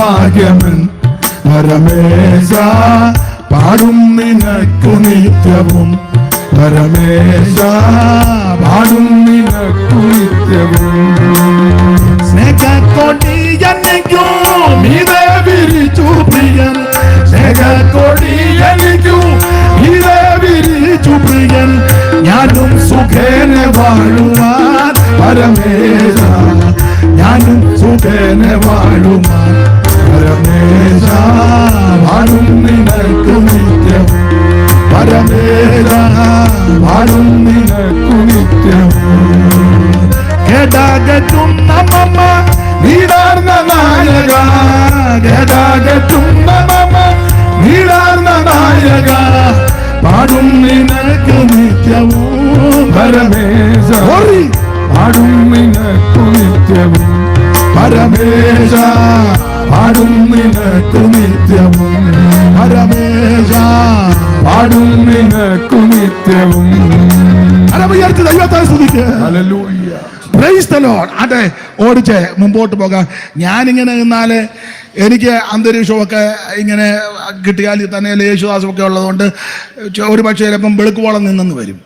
ഭാഗ്യമൻ പരമേശ പാടും നിനക്കു നിത്യവും. പരമേശ പാടും നിനക്കു നിത്യവും. സ്നേഹക്കൊടി എനിക്കോ ഇതേ വിരിച്ചു പ്രിയൻ. സ്നേഹക്കൊടി എനിക്കു ഇതേ വിരിച്ചു പ്രിയൻ. ഞാനും സുഖേന വാഴുവാൻ. പരമേശ ഞാനും സുഖേന വാഴുവാൻ. പരമേശ വാഴും നിനക്കു നിത്യം പരമേശ വാഴും നിനക്കു നിത്യം കേടാകറ്റും നമ്മമ്മ നീടാർന്ന നായക കേടാകറ്റും നമ്മമ്മ നീടാർന്ന നായക പാടും നിനക്ക് നിത്യവും പരമേശ പാടും നിനക്കു നിത്യവും പരമേശ പാടും നിനക്കു നിത്യവും. പരമേശ. പാടും നിനക്കു നിത്യവും. അരവയർക്ക് ദൈവത്തെ സ്തുതിക്ക്. പ്രൈസ് അതെ ഓടിച്ച് മുമ്പോട്ട് പോകാം. ഞാനിങ്ങനെ നിന്നാൽ എനിക്ക് അന്തരീക്ഷമൊക്കെ ഇങ്ങനെ കിട്ടിയാൽ തന്നെ യേശുദാസമൊക്കെ ഉള്ളതുകൊണ്ട് ഒരു പക്ഷേ ചിലപ്പം വെളുക്കുവോളം നിന്നെന്ന് വരും.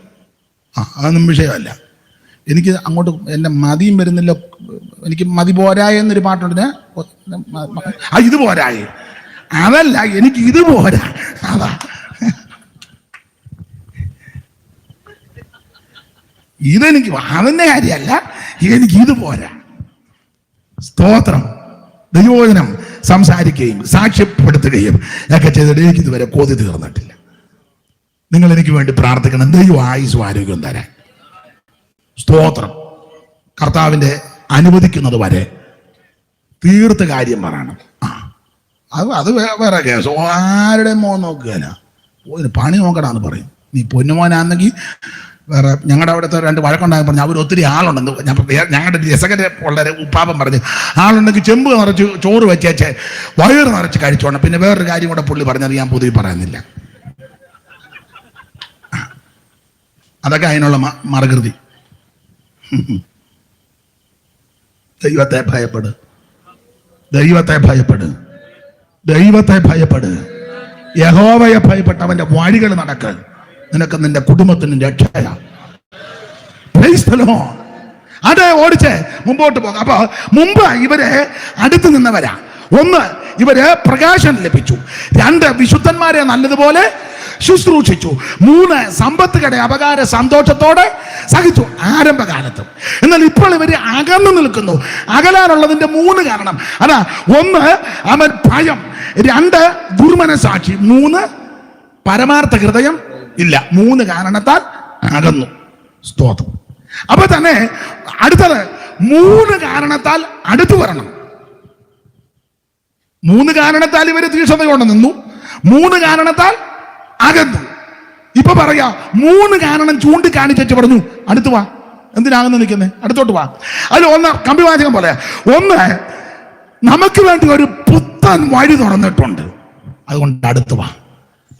ആ അതൊന്നും വിഷയമല്ല. എനിക്ക് അങ്ങോട്ട് എന്റെ മതിയും വരുന്നില്ല. എനിക്ക് മതി പോരായ എന്നൊരു പാട്ടുണ്ട്. ആ ഇത് പോരായ. അതല്ല എനിക്ക് ഇത് പോരാ. അതാ. ഇതെനിക്ക് അതിന്റെ കാര്യമല്ല. എനിക്ക് ഇത് പോരാ. സ്തോത്രം. ദൈവോചനം സംസാരിക്കുകയും സാക്ഷ്യപ്പെടുത്തുകയും ഒക്കെ ചെയ്തിട്ട് എനിക്ക് ഇതുവരെ കോതി തീർന്നിട്ടില്ല. നിങ്ങൾ എനിക്ക് വേണ്ടി പ്രാർത്ഥിക്കണം. ദൈവം ആയുസ് ആരോഗ്യം തരാൻ. സ്തോത്രം. കർത്താവിന്റെ അനുവദിക്കുന്നത് വരെ തീർത്ത കാര്യം പറയണം. ആ അത് അത് വേറെ കേസ്. ആരുടെ മോൻ നോക്കുകയല്ല ഒരു പണി നോക്കടാന്ന് പറയും. നീ പൊന്നുമോനാണെങ്കിൽ വേറെ ഞങ്ങളുടെ അവിടുത്തെ രണ്ട് വഴക്കുണ്ടായി പറഞ്ഞു അവർ ഒത്തിരി ആളുണ്ടെന്ന് ഞാൻ ഞങ്ങളുടെ രസകര ഉള്ളവരെ ഉപ്പാപം പറഞ്ഞു ആളുണ്ടെങ്കിൽ ചെമ്പ് നിറച്ച് ചോറ് വെച്ചേച്ച് വയറ് നിറച്ച് കഴിച്ചോണം. പിന്നെ വേറൊരു കാര്യം കൂടെ പുള്ളി പറഞ്ഞത് ഞാൻ പൊതുവെ പറയുന്നില്ല. അതൊക്കെ അതിനുള്ള മാർഗൃതി ദൈവത്തെ ഭയപ്പെട്. ദൈവത്തെ ഭയപ്പെട്. ദൈവത്തെ ഭയപ്പെട്. യഹോവയെ ഭയപ്പെട്ടവന്റെ വഴികൾ നടക്ക്. നിനക്ക് നിന്റെ കുടുംബത്തിന് രക്ഷയ. അതെ ഓടിച്ച്. മുമ്പോട്ട് പോകാം. അപ്പൊ മുമ്പ് ഇവരെ അടുത്ത് നിന്നവരാ. ഒന്ന് ഇവർ പ്രകാശം ലഭിച്ചു. രണ്ട് വിശുദ്ധന്മാരെ നല്ലതുപോലെ ശുശ്രൂഷിച്ചു. മൂന്ന് സമ്പത്തുകളുടെ അപകാര സന്തോഷത്തോടെ സഹിച്ചു ആരംഭകാലത്തും. എന്നാൽ ഇപ്പോൾ ഇവർ അകന്നു നിൽക്കുന്നു. അകലാനുള്ളതിന്റെ മൂന്ന് കാരണം. അതാ ഒന്ന് അവൻ ഭയം. രണ്ട് ദുർമനസാക്ഷി. മൂന്ന് പരമാർത്ഥ ഹൃദയം ഇല്ല. മൂന്ന് കാരണത്താൽ അകന്നു. സ്തോത്രം. അപ്പൊ തന്നെ അടുത്തത് മൂന്ന് കാരണത്താൽ അടുത്തു വരണം. മൂന്ന് കാരണത്താൽ ഇവർ തീക്ഷണത കൊണ്ട് നിന്നു. മൂന്ന് കാരണത്താൽ അകന്നു. ഇപ്പൊ പറയാ മൂന്ന് കാരണം ചൂണ്ടിക്കാണിച്ചു പറഞ്ഞു അടുത്ത് വാ. എന്തിനാകുന്നു നിൽക്കുന്നത് അടുത്തോട്ട് വാ. അതിൽ ഒന്ന് കമ്പിവാചകം പോലെ. ഒന്ന് നമുക്ക് വേണ്ടി ഒരു പുത്തൻ വഴി തുറന്നിട്ടുണ്ട്. അതുകൊണ്ട് അടുത്ത് വാ.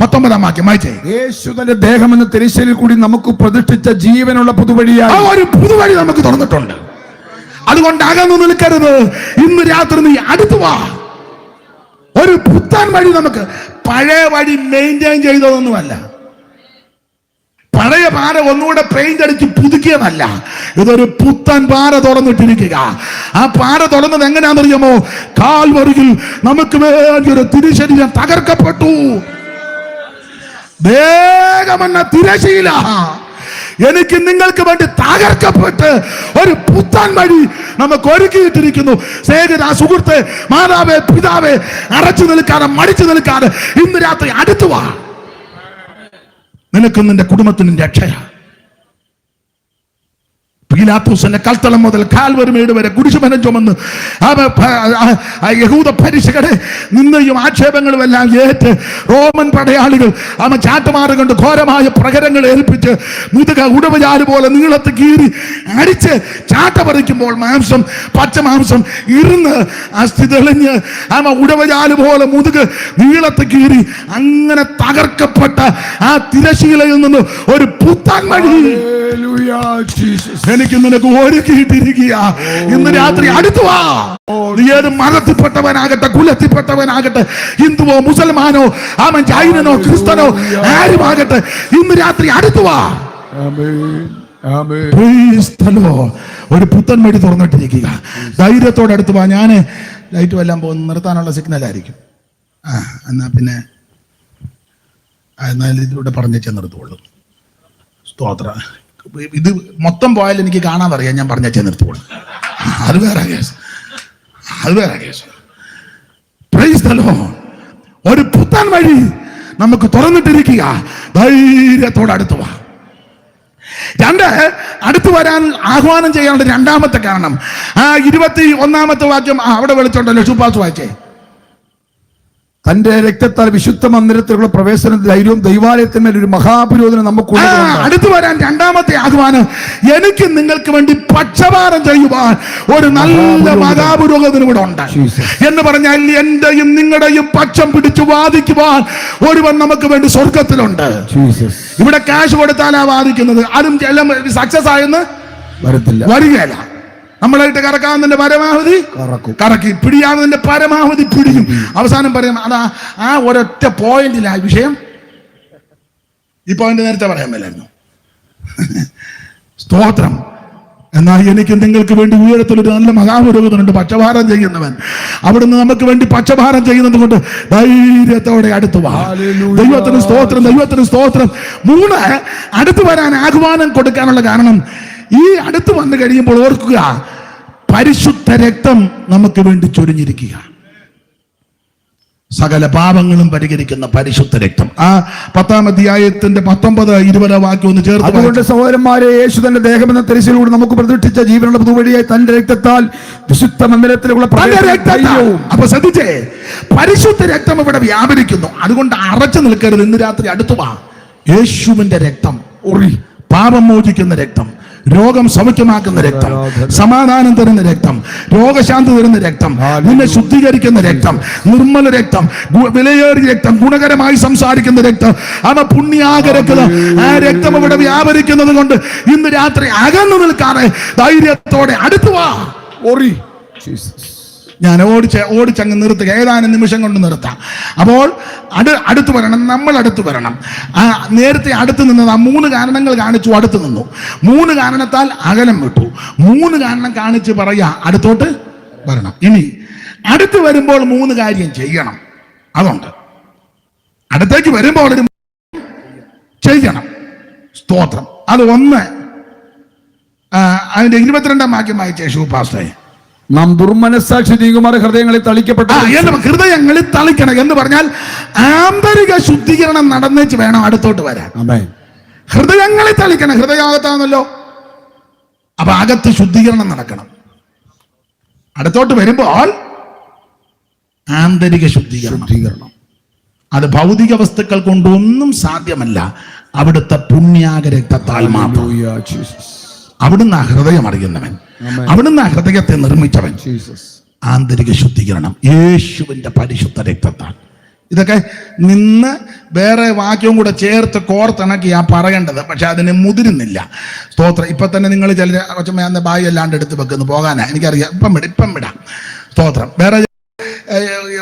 പത്തൊമ്പതാം വാക്യം വായിച്ചേ. യേശു തന്റെ ദേഹം എന്ന തിരിശലിൽ കൂടി നമുക്ക് പ്രതിഷ്ഠിച്ച ജീവനുള്ള ആ പുതുവഴിയായി ഒരു പുതുവഴി നമുക്ക് തുറന്നിട്ടുണ്ട്. അതുകൊണ്ട് അകന്നു നിൽക്കരുത്. ഇന്ന് രാത്രി നീ അടുത്തു വാ. ഒരു പുത്തൻ വഴി നമുക്ക് പഴയ വഴി മെയിന്റെയിൻ ചെയ്തതൊന്നുമല്ല. പഴയ പാര ഒന്നുകൂടെ പെയിന്റ് അടിച്ച് പുതുക്കിയതല്ല. ഇതൊരു പുത്തൻ പാര തുറന്നിട്ടിരിക്കുക. ആ പാര തുറന്നത് എങ്ങനെയാണെന്നറിയാമോ? കാൽവറിയിൽ നമുക്ക് വേണ്ടി ഒരു തിരുശരീരം തകർക്കപ്പെട്ടു. വേഗമെന്ന തിരശീല. എനിക്ക് നിങ്ങൾക്ക് വേണ്ടി തകർക്കപ്പെട്ട് ഒരു പുത്തൻ വഴി നമുക്ക് ഒരുക്കിയിട്ടിരിക്കുന്നു. സ്നേഹിത സുഹൃത്ത് മാതാവേ പിതാവേ അടച്ചു നിൽക്കാതെ മടിച്ചു നിൽക്കാതെ ഇന്ന് രാത്രി അടുത്തു വാ. നിനക്കും നിന്റെ കുടുംബത്തിനും രക്ഷയാ. പീലാത്തൂസിന്റെ കൽത്തളം മുതൽ കാൽവരുമേട് വരെ കുരിശുമനം ചുമന്ന് യഹൂദ പരിശകരെ നിന്നയും ആക്ഷേപങ്ങളും എല്ലാം ഏറ്റ് റോമൻ പടയാളികൾ അവ ചാട്ടുമാറ് കൊണ്ട് ഘോരമായ പ്രകരങ്ങൾ ഏൽപ്പിച്ച് മുതുക ഉടവചാൽ പോലെ നീളത്ത് കീറി അടിച്ച് ചാട്ട പറിക്കുമ്പോൾ മാംസം പച്ച മാംസം ഇരുന്ന് അസ്ഥി തെളിഞ്ഞ് അവ ഉടവചാൽ പോലെ മുതുക് നീളത്ത് കീറി അങ്ങനെ തകർക്കപ്പെട്ട ആ തിരശീലയിൽ നിന്ന് ഒരു പുത്താൻ വഴി. എനിക്ക് എനിക്ക് നിനക്ക് ഒരുക്കിയിട്ടിരിക്കുക ഇന്ന് രാത്രി അടുത്തുവാ നീ ഏത് മതത്തിൽപ്പെട്ടവനാകട്ടെ കുലത്തിൽപ്പെട്ടവനാകട്ടെ ഹിന്ദുവോ മുസൽമാനോ ആമൻ ജൈനനോ ക്രിസ്തനോ ആരുമാകട്ടെ ഇന്ന് രാത്രി അടുത്തുവാ ഒരു പുത്തൻ വഴി തുറന്നിട്ടിരിക്കുക. ധൈര്യത്തോടെ അടുത്ത് വാ. ഞാൻ ലൈറ്റ് വല്ലാൻ പോകുന്ന. നിർത്താനുള്ള സിഗ്നൽ ആയിരിക്കും. ആ എന്നാ പിന്നെ ആ, എന്നാൽ ഇതിലൂടെ പറഞ്ഞു നിർത്തുള്ളൂ. സ്തോത്ര. ഇത് മൊത്തം പോയാൽ എനിക്ക് കാണാൻ പറയാം ഞാൻ പറഞ്ഞേച്ചേ നിർത്തുള്ളൂ അത് വേറെ കേസ്. അത് വേറെ കേസ്. Price the Lord. ഒരു പുത്തൻ വഴി നമുക്ക് തുറന്നിട്ടിരിക്കുക. ധൈര്യത്തോടെ അടുത്തു വാ. രണ്ട് അടുത്തു വരാൻ ആഹ്വാനം ചെയ്യാനുള്ള രണ്ടാമത്തെ കാരണം. ആ ഇരുപത്തി ഒന്നാമത്തെ വാക്യം അവിടെ വിളിച്ചോണ്ടല്ലോ ഷുപാസ് വായിച്ചേ. തന്റെ രക്തത്താൽ വിശുദ്ധ മന്ദിരത്തിലുള്ള പ്രവേശന ധൈര്യവും ദൈവാലയത്തിന്മേൽ ഒരു മഹാപുരോധനം നമുക്ക് അടുത്തു വരാൻ രണ്ടാമത്തെ ആഹ്വാനം എനിക്ക് നിങ്ങൾക്ക് വേണ്ടി പക്ഷപാതം ചെയ്യുവാൻ ഒരു നല്ല മഹാപുരോഗതിനും ഇവിടെ ഉണ്ട്. എന്ന് പറഞ്ഞാൽ എന്റെയും നിങ്ങളുടെയും പക്ഷം പിടിച്ചു വാദിക്കുവാൻ ഒരുവൻ നമുക്ക് വേണ്ടി സ്വർഗത്തിലുണ്ട് ഇവിടെ ക്യാഷ് കൊടുത്താലാ വാദിക്കുന്നത്. അതും സക്സസ് ആയെന്ന് വരത്തില്ല. വരികയല്ല. നമ്മളായിട്ട് കറക്കാവുന്നതിന്റെ പരമാവധി കറക്കും. കറക്കി. പിടിയാവുന്നതിന്റെ പരമാവധി പിടിയും. അവസാനം പറയാം അതാ ആ ഒരൊറ്റ പോയിന്റിലാ വിഷയം. ഈ പോയിന്റ് നേരത്തെ പറയാൻ മേലായിരുന്നു. സ്തോത്രം. എന്നാൽ എനിക്ക് നിങ്ങൾക്ക് വേണ്ടി ഉയരത്തിൽ ഒരു നല്ല മഹാപുരോഗതനുണ്ട് പക്ഷഭാരം ചെയ്യുന്നവൻ. അവിടുന്ന് നമുക്ക് വേണ്ടി പക്ഷഭാരം ചെയ്യുന്നത് കൊണ്ട് ധൈര്യത്തോടെ അടുത്ത് വാ. ദൈവത്തിന് സ്തോത്രം ദൈവത്തിന് സ്തോത്രം. മൂന്ന് അടുത്ത് വരാൻ ആഹ്വാനം കൊടുക്കാനുള്ള കാരണം ഈ അടുത്ത് വന്നു കഴിയുമ്പോൾ ഓർക്കുക പരിശുദ്ധ രക്തം നമുക്ക് വേണ്ടി ചൊരിഞ്ഞിരിക്കുക. സകല പാപങ്ങളും പരിഹരിക്കുന്ന പരിശുദ്ധ രക്തം. ആ പത്താം അധ്യായത്തിന്റെ പത്തൊമ്പത് ഇരുപത് വാക്യം ഒന്ന് ചേർത്ത് അതുകൊണ്ട് സഹോദരന്മാരെ യേശു തന്റെ ദേഹമെന്ന തെരച്ചിലൂടെ നമുക്ക് പ്രതിഷ്ഠിച്ച ജീവനുള്ള പുതുവഴിയായി തന്റെ രക്തത്താൽ വിശുദ്ധ മന്ദിരത്തിലുള്ള അപ്പൊ ശ്രദ്ധിച്ചേ പരിശുദ്ധ രക്തം ഇവിടെ വ്യാപരിക്കുന്നു. അതുകൊണ്ട് അറച്ചു നിൽക്കരുത്. ഇന്ന് രാത്രി അടുത്തു വാ. യേശുവിന്റെ രക്തം ഉറി. പാപം മോചിക്കുന്ന രക്തം. രോഗം സൗഖ്യമാക്കുന്ന രക്തം സമാധാനം തരുന്ന രക്തം രോഗശാന്തി തരുന്ന രക്തം നിന്നെ ശുദ്ധീകരിക്കുന്ന രക്തം നിർമ്മല രക്തം വിലയേറിയ രക്തം ഗുണകരമായി സംസാരിക്കുന്ന രക്തം അവ പുണ്യാകരക്കുന്നത് ആ രക്തം ഇവിടെ വ്യാപരിക്കുന്നത് കൊണ്ട് ഇന്ന് രാത്രി അകന്നു നിൽക്കാതെ ധൈര്യത്തോടെ അടുത്തുവാ ഉറി ജീസസ് ഞാൻ ഓടിച്ച് ഓടിച്ചങ്ങ് നിർത്തുക. ഏതാനും നിമിഷം കൊണ്ട് നിർത്താം. അപ്പോൾ അടു അടുത്ത് വരണം നമ്മൾ അടുത്ത് വരണം. നേരത്തെ അടുത്ത് നിന്നത് ആ മൂന്ന് കാരണങ്ങൾ കാണിച്ചു അടുത്ത് നിന്നു. മൂന്ന് കാരണത്താൽ അകലം വിട്ടു. മൂന്ന് കാരണം കാണിച്ച് പറയാ അടുത്തോട്ട് വരണം. ഇനി അടുത്ത് വരുമ്പോൾ മൂന്ന് കാര്യം ചെയ്യണം. അതുണ്ട്. അടുത്തേക്ക് വരുമ്പോൾ ഒരു ചെയ്യണം. സ്തോത്രം. അത് ഒന്ന് അതിന്റെ ഇരുപത്തിരണ്ടാം വാക്യം വായിച്ചേ പാസ്റ്റേ നാം ദുർമനസാക്ഷി നീങ്ങുമാറ ഹൃദയങ്ങളിൽ തളിക്കപ്പെട്ട ഹൃദയങ്ങളിൽ തളിക്കണം എന്ന് പറഞ്ഞാൽ ആന്തരിക ശുദ്ധീകരണം നടന്നേച്ച് വേണം അടുത്തോട്ട് വരാൻ. ഹൃദയങ്ങളിൽ തളിക്കണം. ഹൃദയാകത്താണല്ലോ. അപ്പൊ അകത്ത് ശുദ്ധീകരണം നടക്കണം. അടുത്തോട്ട് വരുമ്പോൾ ആന്തരിക ശുദ്ധീകരണം. അത് ഭൗതിക വസ്തുക്കൾ കൊണ്ടൊന്നും സാധ്യമല്ല. അവിടുത്തെ പുണ്യാകരക്തത്താൽ മാത്രം. അവിടുന്ന് ആ ഹൃദയം അറിയുന്നവൻ. അവിടുന്ന് ആ ഹൃദയത്തെ നിർമ്മിച്ചവൻ. ആന്തരിക ശുദ്ധീകരണം. യേശുവിന്റെ പരിശുദ്ധ രക്തത്താൽ. ഇതൊക്കെ നിന്ന് വേറെ വാക്യവും കൂടെ ചേർത്ത് കോർത്തിണക്കി ആ പറയേണ്ടത്. പക്ഷെ അതിന് മുതിരുന്നില്ല. സ്തോത്രം. ഇപ്പൊ തന്നെ നിങ്ങൾ ചില കൊച്ചമ്മ അന്ന് ബായി അല്ലാണ്ട് എടുത്ത് വെക്കുന്നു. പോകാനാ. എനിക്കറിയാം. ഇപ്പം വിടാം ഇപ്പം വിടാം. സ്തോത്രം. വേറെ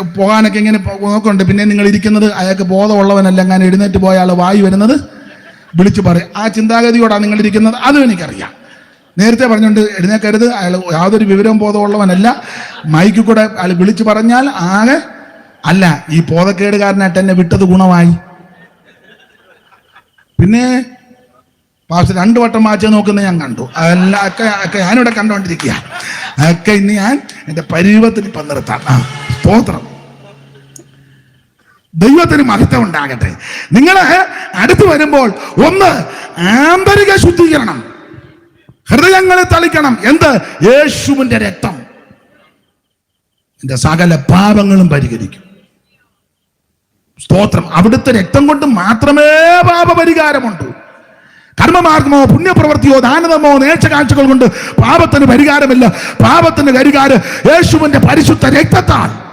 പോകാനൊക്കെ ഇങ്ങനെ നോക്കുന്നുണ്ട്. പിന്നെ നിങ്ങൾ ഇരിക്കുന്നത് അയാൾക്ക് ബോധമുള്ളവനല്ല. അങ്ങനെ എഴുന്നേറ്റ് പോയ ആൾ വായി വരുന്നത്? വിളിച്ചു പറയും. ആ ചിന്താഗതിയോടാണ് നിങ്ങൾ ഇരിക്കുന്നത്? അതും എനിക്കറിയാം. നേരത്തെ പറഞ്ഞുകൊണ്ട് എഴുന്നേക്കരുത്. അയാൾ യാതൊരു വിവരവും ബോധമുള്ളവനല്ല. മൈക്കിൽ കൂടെ അയാൾ വിളിച്ചു പറഞ്ഞാൽ ആകെ അല്ല ഈ ബോധക്കേടുകാരനായിട്ട് എന്നെ വിട്ടത് ഗുണമായി. പിന്നെ പാസ് രണ്ടു വട്ടം വാച്ച് നോക്കുന്ന ഞാൻ കണ്ടു. അല്ല ഒക്കെ ഒക്കെ ഞാനിവിടെ കണ്ടുകൊണ്ടിരിക്കുക ഒക്കെ ഇന്ന് ഞാൻ എന്റെ പരിവത്തിൽ ഇപ്പം ആ സ്തോത്രം. ദൈവത്തിന് മഹത്വം ഉണ്ടാകട്ടെ. നിങ്ങൾ അടുത്ത് വരുമ്പോൾ ഒന്ന് ആന്തരിക ശുദ്ധീകരണം. ഹൃദയങ്ങളെ തളിക്കണം. എന്ത്? യേശുവിന്റെ രക്തം. എന്റെ സകല പാപങ്ങളും പരിഹരിക്കും. സ്തോത്രം. അവിടുത്തെ രക്തം കൊണ്ട് മാത്രമേ പാപപരിഹാരമുണ്ട്. കർമ്മമാർഗമോ പുണ്യപ്രവൃത്തിയോ ദാനതമോ നേർച്ചകാഴ്ചകൾ കൊണ്ട് പാപത്തിന് പരിഹാരമില്ല. പാപത്തിന് പരിഹാരം യേശുവിന്റെ പരിശുദ്ധ രക്തത്താൽ.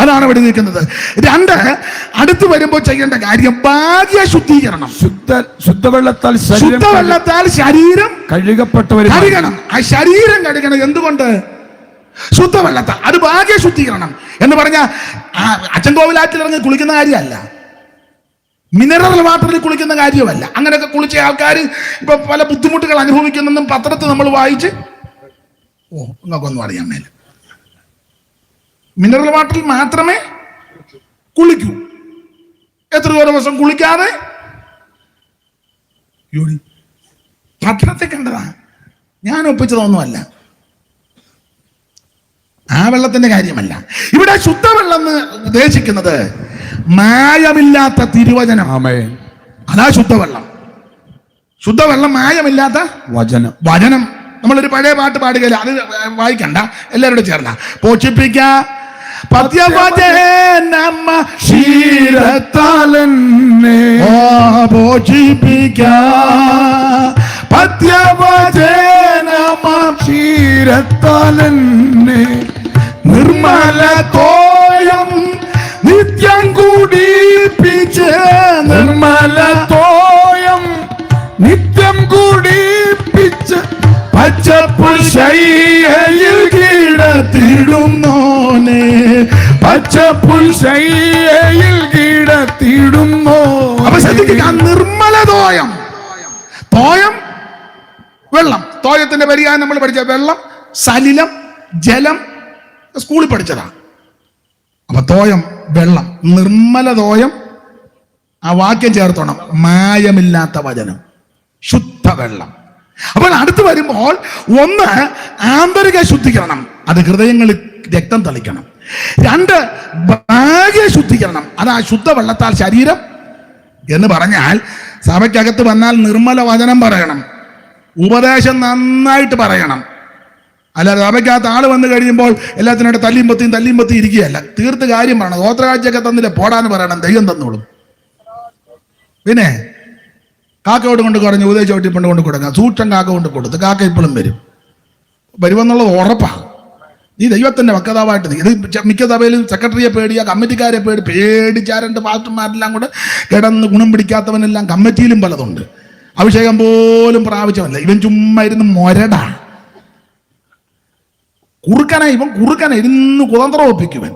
അതാണ് ഇവിടെ നിൽക്കുന്നത്. രണ്ട് അടുത്ത് വരുമ്പോൾ ചെയ്യേണ്ട കാര്യം ഭാഗ്യ ശുദ്ധീകരണം. ശുദ്ധ ശുദ്ധവെള്ളത്താൽ ശുദ്ധവെള്ളത്താൽ ശരീരം കഴുകപ്പെട്ടവർ കഴുകണം. ആ ശരീരം കഴുകണം. എന്തുകൊണ്ട്? ശുദ്ധവെള്ളത്താൽ. അത് ഭാഗ്യ ശുദ്ധീകരണം. എന്ന് പറഞ്ഞ അച്ഛൻ കോവിലാറ്റിൽ ഇറങ്ങി കുളിക്കുന്ന കാര്യമല്ല. മിനറൽ വാട്ടറിൽ കുളിക്കുന്ന കാര്യമല്ല. അങ്ങനെയൊക്കെ കുളിച്ച ആൾക്കാർ ഇപ്പൊ പല ബുദ്ധിമുട്ടുകൾ അനുഭവിക്കുന്നെന്നും പത്രത്തിൽ നമ്മൾ വായിച്ച് ഓ നിങ്ങൾക്കൊന്നും അറിയാൻ മേല. മിനറൽ വാട്ടറിൽ മാത്രമേ കുളിക്കൂ. എത്ര ദിവസം കുളിക്കാതെ യോടി പത്രത്തെ കണ്ടതാ. ഞാൻ ഒപ്പിച്ചതൊന്നുമല്ല. ആ വെള്ളത്തിന്റെ കാര്യമല്ല. ഇവിടെ ശുദ്ധവെള്ളം എന്ന് ഉദ്ദേശിക്കുന്നത് മായമില്ലാത്ത തിരുവചനം. അതാ ശുദ്ധവെള്ളം. ശുദ്ധവെള്ളം മായമില്ലാത്ത വചനം. വചനം. നമ്മളൊരു പഴയ പാട്ട് പാടുകയില്ല. അത് വായിക്കണ്ട. എല്ലാവരോടും ചേർന്ന. പോഷിപ്പിക്ക ക്ഷീരത്താലെന്നെ നിർമ്മല തോയം നിത്യം കുടിപ്പിച്ച് നിർമ്മല തോയം പച്ചപ്പുൽശയ്യയിൽ കീഴത്തിടുന്നോനെ. പച്ചപ്പുൽശയ്യയിൽ കിടത്തിടുന്നോ അപ്പൊ ശ്രദ്ധിക്കുക നിർമ്മല തോയം. തോയം വെള്ളം. തോയത്തിന്റെ പരിഹാരം നമ്മൾ പഠിച്ച വെള്ളം സലിലം ജലം സ്കൂളിൽ പഠിച്ചതാ. അപ്പൊ തോയം വെള്ളം. നിർമ്മല തോയം ആ വാക്യം ചേർത്തോണം. മായമില്ലാത്ത വചനം. ശുദ്ധ വെള്ളം. അപ്പോൾ അടുത്ത് വരുമ്പോൾ ഒന്ന് ആന്തരിക ശുദ്ധീകരണം. അത് ഹൃദയങ്ങളിൽ രക്തം തളിക്കണം. രണ്ട് ഭാഗ്യ ശുദ്ധീകരണം. അത് ആ ശുദ്ധ വെള്ളത്താൽ ശരീരം എന്ന് പറഞ്ഞാൽ സഭയ്ക്കകത്ത് വന്നാൽ നിർമ്മല വചനം പറയണം. ഉപദേശം നന്നായിട്ട് പറയണം. അല്ലാതെ സഭയ്ക്കകത്ത് ആൾ വന്നു കഴിയുമ്പോൾ എല്ലാത്തിനായിട്ട് തല്ലിയും പത്തിയും തല്ലിയും പത്തിയും ഇരിക്കുകയല്ല. തീർത്ത് കാര്യം പറയണം. ഗോത്രകാഴ്ചയൊക്കെ തന്നില്ല? പോടാന്ന് പറയണം. ദൈവം തന്നോളും. പിന്നെ കാക്കയോട് കൊണ്ട് കുറഞ്ഞ് ഉദയ ചവിട്ടി പണ്ട് കൊണ്ട് കൊടുക്കാം സൂക്ഷം കാക്ക കൊണ്ട് കൊടുത്ത് കാക്ക ഇപ്പോഴും വരും. വരുമെന്നുള്ളത് ഉറപ്പാണ് നീ ദൈവത്തിന്റെ വക്കതാവായിട്ട് ഇത് മിക്ക സഭയിലും സെക്രട്ടറിയെ പേടിയ കമ്മിറ്റിക്കാരെ പേടി പേടിച്ചാരണ്ട് പാസ്റ്റർമാരെല്ലാം കൂടെ കിടന്ന് ഗുണം പിടിക്കാത്തവനെല്ലാം കമ്മിറ്റിയിലും പലതുണ്ട്. അഭിഷേകം പോലും പ്രാപിച്ചവല്ല ഇവൻ ചുമ്മാ ഇരുന്ന് മൊരടാ. കുറുക്കന ഇവൻ കുറുക്കന. ഇരുന്ന് കുതന്ത്ര ഒപ്പിക്കുവൻ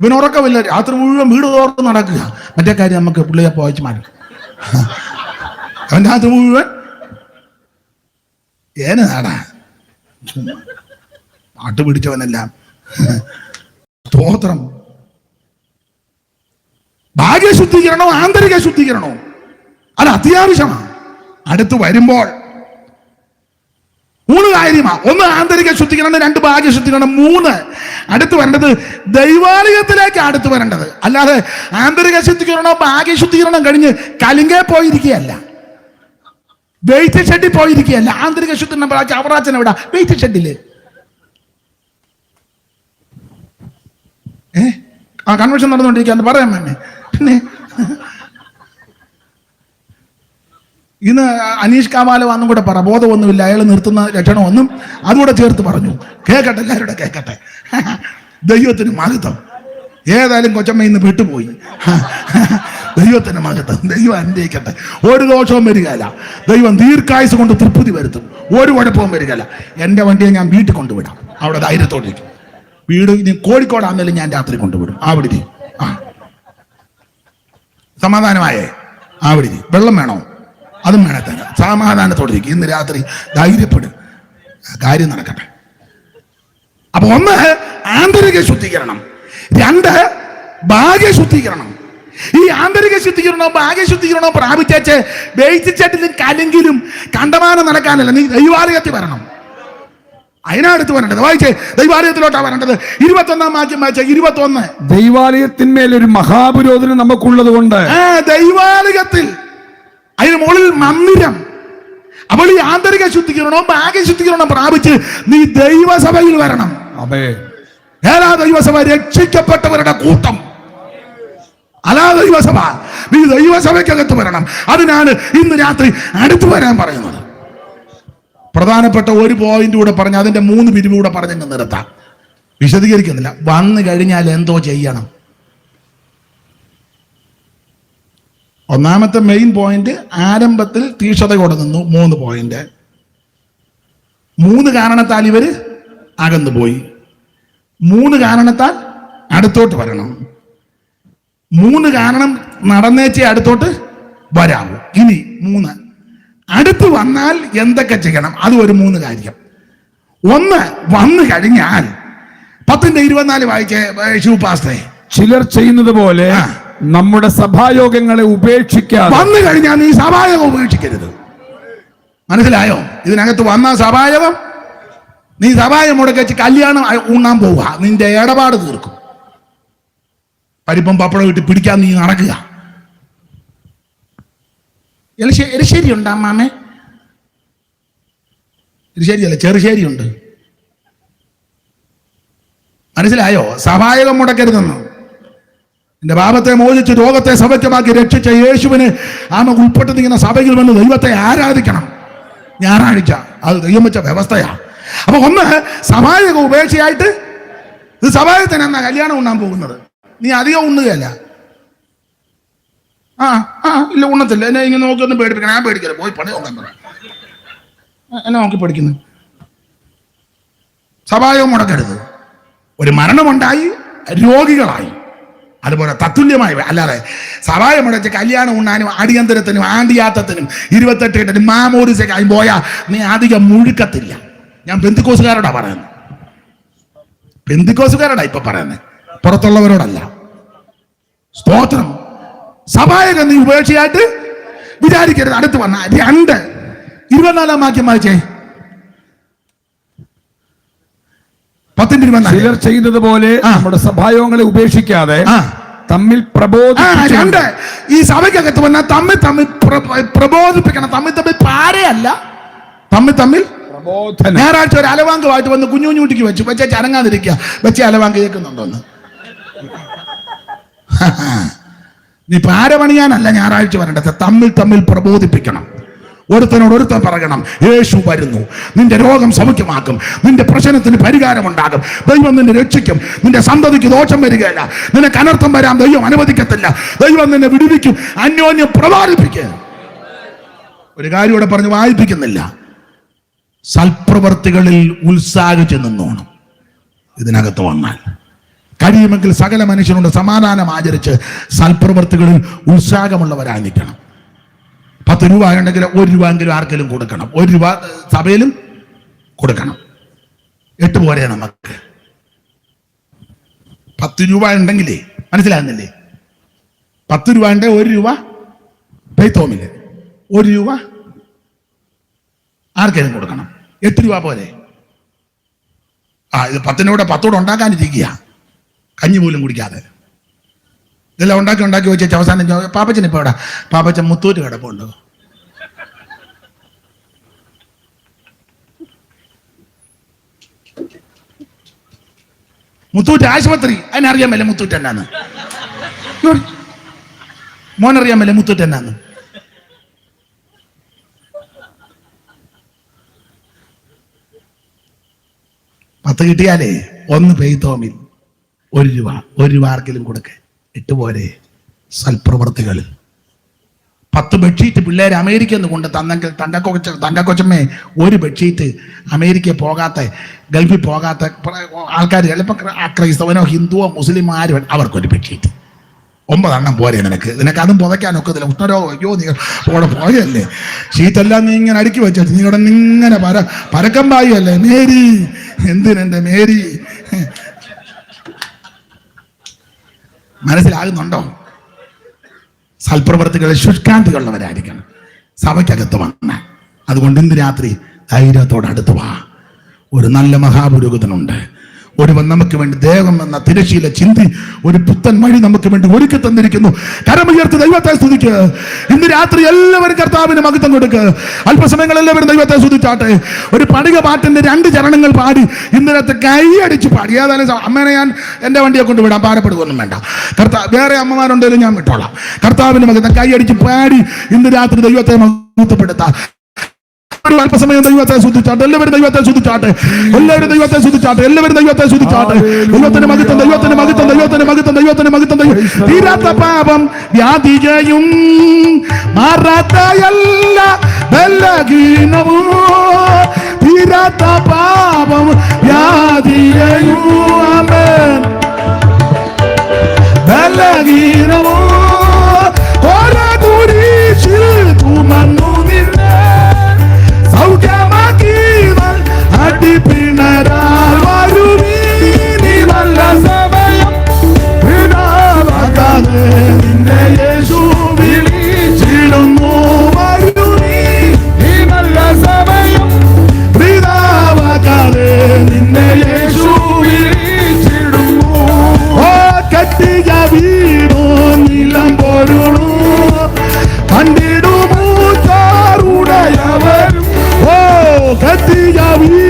ഇവൻ ഉറക്കമില്ല. രാത്രി മുഴുവൻ വീട് തോർത്ത് നടക്കുക. മറ്റേ കാര്യം നമുക്ക് പുള്ളിയെ പോയച്ചു മാറ്റും. അവൻ രാത്രി മുഴുവൻ ഏന നാടാ. പാട്ട് പിടിച്ചവനെല്ലാം. സ്തോത്രം. ഭാഗ്യ ശുദ്ധീകരണോ ആന്തരിക ശുദ്ധീകരണോ അത് അത്യാവശ്യമാണ് അടുത്ത് വരുമ്പോൾ മൂന്ന് കാര്യമാണ് ഒന്ന് ആന്തരിക ശുദ്ധീകരണം രണ്ട് ഭാഗ്യ ശുദ്ധീകരണം മൂന്ന്. അടുത്ത് വരേണ്ടത് ദൈവാലയത്തിലേക്ക് അടുത്ത് വരേണ്ടത്. അല്ലാതെ ആന്തരിക ശുദ്ധീകരണം ഭാഗ്യ ശുദ്ധീകരണം കഴിഞ്ഞ് കലിങ്കേ പോയിരിക്കുകയല്ല. വെയിറ്റ് ഷെഡിൽ പോയിരിക്കുകയല്ല? ആന്തരിക ശുദ്ധീകരണം ചവറാച്ചൻ എവിടെ? വെയിറ്റ് ഷെഡിൽ. ഏ? ആ കൺവെൻഷൻ നടന്നുകൊണ്ടിരിക്കുകയാണ്. പറയാൻ വേണേ പിന്നെ ഇന്ന് അനീഷ് കാമാല വന്നും കൂടെ പറ. ബോധമൊന്നുമില്ല. അയാൾ നിർത്തുന്ന ലക്ഷണമൊന്നും അതുകൂടെ ചേർത്ത് പറഞ്ഞു. കേക്കട്ടെ എല്ലാവരുടെ കേക്കട്ടെ. ദൈവത്തിന് മഹത്വം. ഏതായാലും കൊച്ചമ്മ ഇന്ന് വിട്ടുപോയി. ദൈവത്തിന് മകത്ത് ദൈവം അനുഗ്രഹിക്കട്ടെ. ഒരു ദോഷവും വരികയില്ല. ദൈവം ദീർഘായുസ് കൊണ്ട് തൃപ്തി വരുത്തും. ഒരു കുഴപ്പവും വരികയില്ല. എന്റെ വണ്ടിയെ ഞാൻ വീട്ടിൽ കൊണ്ടുവിടാം. അവിടെ ധൈര്യത്തോടിരിക്കും വീട് ഇനി കോഴിക്കോടാന്നേലും ഞാൻ രാത്രി കൊണ്ടുവിടും. അവിടെ വിടി ആ. സമാധാനമായേ. അവിടെ വിടി വെള്ളം വേണോ? അതും വേണേ തന്നെ സമാധാനത്തോടെ ഇരിക്കും. ഇന്ന് രാത്രി ധൈര്യപ്പെടും. കാര്യം നടക്കട്ടെ. അപ്പൊ ഒന്ന് ആന്തരിക ശുദ്ധീകരണം. രണ്ട് ഭാഗ്യ ശുദ്ധീകരണം. ഈ ആന്തരിക ശുദ്ധീകരണവും ഭാഗ്യ ശുദ്ധീകരണോ പ്രാപിച്ചേച്ച് ബേസിച്ചട്ടിലും കലെങ്കിലും കണ്ടമാനം നടക്കാനല്ല. നീ ദൈവാലയത്തിൽ വരണം. അതിനടുത്ത് വരേണ്ടത്. വായിച്ചേ. ദൈവാലയത്തിലോട്ടാ വരേണ്ടത്. ഇരുപത്തൊന്നാം വാക്യം വായിച്ച. ഇരുപത്തൊന്ന്. ദൈവാലയത്തിന്മേൽ ഒരു മഹാപുരോധനം നമുക്കുള്ളത് കൊണ്ട് ദൈവാലയത്തിൽ. അതിന് മുകളിൽ മന്ദിരം. അപ്പോൾ ഈ ആന്തരിക ശുദ്ധീകരണവും ഭാഗ്യ ശുദ്ധീകരണം പ്രാപിച്ച് നീ ദൈവസഭയിൽ വരണം. അതെ. ഏതാ ദൈവസഭ? രക്ഷിക്കപ്പെട്ടവരുടെ കൂട്ടം. അലാ ദൈവസഭ നീ ദൈവസഭയ്ക്കകത്ത് വരണം. അതിനാണ് ഇന്ന് രാത്രി അടുത്തു വരാൻ പറയുന്നത്. പ്രധാനപ്പെട്ട ഒരു പോയിന്റ് കൂടെ പറഞ്ഞ് അതിന്റെ മൂന്ന് പിരിവ് കൂടെ പറഞ്ഞങ്ങ് നിർത്താം. വിശദീകരിക്കുന്നില്ല. വന്നു കഴിഞ്ഞാൽ എന്തോ ചെയ്യണം. ഒന്നാമത്തെ മെയിൻ പോയിന്റ് ആരംഭത്തിൽ തീക്ഷതയോടെ നിന്നു. മൂന്ന് പോയിന്റ് മൂന്ന് കാരണത്താൽ ഇവർ അകന്നു പോയി മൂന്ന് കാരണത്താൽ അടുത്തോട്ട് വരണം. മൂന്ന് കാരണം നടന്നേച്ചേ അടുത്തോട്ട് വരാവൂ. ഇനി മൂന്ന്. അടുത്ത് വന്നാൽ എന്തൊക്കെ ചെയ്യണം? അത് ഒരു മൂന്ന് കാര്യം. ഒന്ന് വന്നു കഴിഞ്ഞാൽ പത്തിന്റെ ഇരുപത്തിനാല് വായിച്ചേ ശിവപാസ്തേ ചിലർ ചെയ്യുന്നത് പോലെ നമ്മുടെ സഭായോഗങ്ങളെ ഉപേക്ഷിക്കാതെ വന്നു കഴിഞ്ഞാൽ നീ സഭായോഗം ഉപേക്ഷിക്കരുത്. മനസ്സിലായോ? ഇതിനകത്ത് വന്ന സഭായോഗം നീ സഭായം മുടക്കി കല്യാണം ഉണ്ണാൻ പോവുക. നിന്റെ ഇടപാട് തീർക്കും. പരിപ്പം പപ്പടം ഇട്ട് പിടിക്കാൻ നീ നടക്കുക. എരിശ്ശേരി ഉണ്ട് അമ്മാമേ? എരിശ്ശേരി അല്ല ചെറുശ്ശേരി ഉണ്ട് മനസ്സിലായോ? സഹായകം മുടക്കരുതെന്ന്. എന്റെ പാപത്തെ മോചിച്ച് രോഗത്തെ സൗഖ്യമാക്കി രക്ഷിച്ച യേശുവിന് ആമ ഉൾപ്പെട്ട് നിൽക്കുന്ന സഭയിൽ വന്ന് ദൈവത്തെ ആരാധിക്കണം. ഞായറാഴ്ച. അത് ദൈവം വെച്ച വ്യവസ്ഥയാ. അപ്പൊ ഒന്ന് സഹായക ഉപേക്ഷയായിട്ട് ഇത് സഭായത്തിന് എന്നാ കല്യാണം ഉണ്ണാൻ പോകുന്നത്. നീ അധികം ഉണ്ണുകയല്ല. ആ ആ ഇല്ല ഉണ്ണത്തില്ല. എന്നെ ഇങ്ങനെ നോക്കി ഒന്ന് പേടിപ്പിക്കണം. ഞാൻ പേടിക്കല പോയി പണി നോക്കാൻ പറ. എന്നെ നോക്കി പഠിക്കുന്നു. സഭായകം മുടക്കരുത്. ഒരു മരണമുണ്ടായി രോഗികളായി. അതുപോലെ തത്തുല്യമായി. അല്ലാതെ സവായ മുടച്ച് കല്യാണം ഉണ്ണാനും അടിയന്തരത്തിനും ആണ്ടിയാത്തത്തിനും ഇരുപത്തെട്ട് എട്ടിനും മാമോരിസക്കായും പോയാ നീ അധികം മുഴുക്കത്തില്ല. ഞാൻ ബന്ധുക്കോസുകാരോടാ പറയുന്നത് ബന്ധുക്കോസുകാരോടാ ഇപ്പൊ പറയുന്നത് പുറത്തുള്ളവരോടല്ല. സ്തോത്രം. സഭായക നീ ഉപേക്ഷയായിട്ട് വിചാരിക്കരുത്. അടുത്ത് വന്ന രണ്ട്. ഇരുപത്തിനാലാം വാക്യം വായിച്ചേ. പത്തിന്റെ ഇരുപത്തിനാല്. ചിലർ ചെയ്യുന്നത് പോലെ. നമ്മുടെ സഭായോഗങ്ങളെ ഉപേക്ഷിക്കാതെ തമ്മിൽ പ്രബോധിച്ചുണ്ട് ഈ സഭയ്ക്കകത്ത് വന്നാൽ തമ്മിൽ തമ്മിൽ പ്ര- പ്രബോധിപ്പിക്കണം. തമ്മിൽ തമ്മിൽ പാരയല്ല. തമ്മിൽ തമ്മിൽ പ്രബോധന. ഞായറാഴ്ച ഒരു അലവാങ്കമായിട്ട് വന്ന് കുഞ്ഞു കുഞ്ഞുട്ടിക്ക് വെച്ചു. വെച്ച ചരങ്ങാതിരിക്കുക വെച്ച അലവാങ്ക് കേൾക്കുന്നുണ്ടോന്ന്. നീ പാരമണിയാനല്ല ഞായറാഴ്ച വരേണ്ടത്. തമ്മിൽ തമ്മിൽ പ്രബോധിപ്പിക്കണം. ഒരുത്തനോട് ഒരുത്തൻ പറയണം യേശു വരുന്നു. നിന്റെ രോഗം സൗഖ്യമാക്കും. നിന്റെ പ്രശ്നത്തിന് പരിഹാരമുണ്ടാകും. ദൈവം നിന്നെ രക്ഷിക്കും. നിന്റെ സന്തതിക്ക് ദോഷം വരികയില്ല. നിനക്ക് അനർത്ഥം വരാൻ ദൈവം അനുവദിക്കത്തില്ല. ദൈവം നിന്നെ വിടുവിക്കും. അന്യോന്യം പ്രവാദിപ്പിക്കുക ഒരു കാര്യം ഇവിടെ പറഞ്ഞ് വായിപ്പിക്കുന്നില്ല. സൽപ്രവർത്തികളിൽ ഉത്സാഹിച്ചു നിന്നോണം. ഇതിനകത്ത് വന്നാൽ കഴിയുമെങ്കിൽ സകല മനുഷ്യനോട് സമാധാനം ആചരിച്ച് സൽപ്രവർത്തികളിൽ ഉത്സാഹമുള്ളവരായി നിൽക്കണം പത്ത് രൂപ ഉണ്ടെങ്കിൽ ഒരു രൂപ എങ്കിലും ആർക്കെങ്കിലും കൊടുക്കണം. ഒരു രൂപ സഭയിലും കൊടുക്കണം. എട്ട് പോരെ നമുക്ക്. പത്ത് രൂപ ഉണ്ടെങ്കിലേ മനസ്സിലാകുന്നില്ലേ? പത്ത് രൂപ ഉണ്ട് ഒരു രൂപ പെയ്ത്തോമിൽ ഒരു രൂപ ആർക്കെങ്കിലും കൊടുക്കണം. എട്ട് രൂപ പോലെ. ആ ഇത് പത്തിനൂടെ പത്തോടെ ഉണ്ടാക്കാനിരിക്കുക. കഞ്ഞി പോലും കുടിക്കാതെ. ഇതെല്ലാം ഉണ്ടാക്കി ഉണ്ടാക്കി വെച്ചാൽ അവസാനം പാപ്പച്ചൻ ഇപ്പൊ എവിടെ? പാപ്പച്ചൻ മുത്തൂറ്റ് കിടപ്പുണ്ട് മുത്തൂറ്റ് ആശുപത്രി. അതിനറിയാൻ മേലെ മുത്തൂറ്റ് എന്നാന്ന്. മോനറിയാൻ മേലെ മുത്തൂറ്റ് എന്നാന്ന് പത്ത് കിട്ടിയാലേ ഒന്ന് പെയ്ത്തോമിൽ ഒരു രൂപ ഒരു രൂപ ആർക്കെങ്കിലും കൊടുക്കേ. ഇട്ട് പോരെ സൽപ്രവർത്തികളിൽ. പത്ത് ബെഡ്ഷീറ്റ് പിള്ളേർ അമേരിക്കയിൽ നിന്ന് കൊണ്ട് തന്നെങ്കിൽ തങ്കക്കൊച്ച തങ്കക്കൊച്ചമ്മേ ഒരു ബെഡ്ഷീറ്റ് അമേരിക്ക പോകാത്ത ഗൾഫിൽ പോകാത്ത ആൾക്കാർ ചിലപ്പോൾ ക്രൈസ്തവനോ ഹിന്ദുവോ മുസ്ലിമോ ആരും അവർക്കൊരു ബെഡ്ഷീറ്റ് ഒമ്പതെണ്ണം പോരെ നിനക്ക്. നിനക്ക് അതും പുതയ്ക്കാനൊക്കത്തില്ല ഉത്തരോ അയ്യോ നീ അവിടെ പോയല്ലേ? ഷീറ്റെല്ലാം നീ ഇങ്ങനെ അടുക്കി വെച്ചിട്ട് നീ ഇവിടെ ഇങ്ങനെ പര പരക്കം പായല്ലേ മേരി. എന്തിനെ മേരി? മനസ്സിലാകുന്നുണ്ടോ? സൽപ്രവർത്തികൾ ശുഷ്കാന്തികളുള്ളവരായിരിക്കണം. സഭയ്ക്കകത്ത് വന്ന. അതുകൊണ്ട് ഇന്ന് രാത്രി ധൈര്യത്തോടെ അടുത്ത് വാ. ഒരു നല്ല മഹാപുരോഹിതനുണ്ട്. ഒരുവൻ നമുക്ക് വേണ്ടി ദേവം എന്ന തിരശീല ചിന്തി ഒരു പുത്തൻ വഴി നമുക്ക് വേണ്ടി ഒരുക്കി തന്നിരിക്കുന്നു. കരമുയർത്തി ദൈവത്തെ സ്തുതിക്ക്. ഇന്ന് രാത്രി എല്ലാവരും കർത്താവിന് മഹത്വം കൊടുക്ക്. അല്പസമയങ്ങൾ എല്ലാവരും ദൈവത്തെ സ്തുതിച്ചാട്ടെ. ഒരു പടിക പാട്ടിന്റെ രണ്ട് ചരണങ്ങൾ പാടി ഇന്നലത്തെ കൈയടിച്ച് പാടി. ഏതായാലും അമ്മേനെ ഞാൻ എന്റെ വണ്ടിയെ കൊണ്ട് വിടാം ഭാരപ്പെടുകയൊന്നും വേണ്ട. കർത്താവ് വേറെ അമ്മമാരുണ്ടെങ്കിലും ഞാൻ വിട്ടോളാം. കർത്താവിന് മകത്തെ കൈയടിച്ച് പാടി ഇന്ന് രാത്രി ദൈവത്തെ മഹത്വപ്പെടുത്താം. എല്ലാവരും അല്പസമയം ദൈവത്തെ ശുദ്ധിച്ചാട്ടെ എല്ലാവരും ദൈവത്തെ ശുദ്ധിച്ചാട്ടെ എല്ലാവരും ദൈവത്തെ ശുദ്ധിച്ചാട്ടെ എല്ലാവരും ദൈവത്തെ ശുദ്ധിച്ചാട്ടെ ദൈവത്തിന്റെ മകത്വം ദൈവത്തിന്റെ മകത്വം ദൈവത്തിന്റെ മകത്വം ദൈവത്തിന്റെ മകത്വം തീരാത്ത പാപം വ്യാധികയും മാറാത്ത എല്ലാ ബലഹീനവും. തീരാത്ത പാപം വ്യാധികയും ആമേൻ. Vida.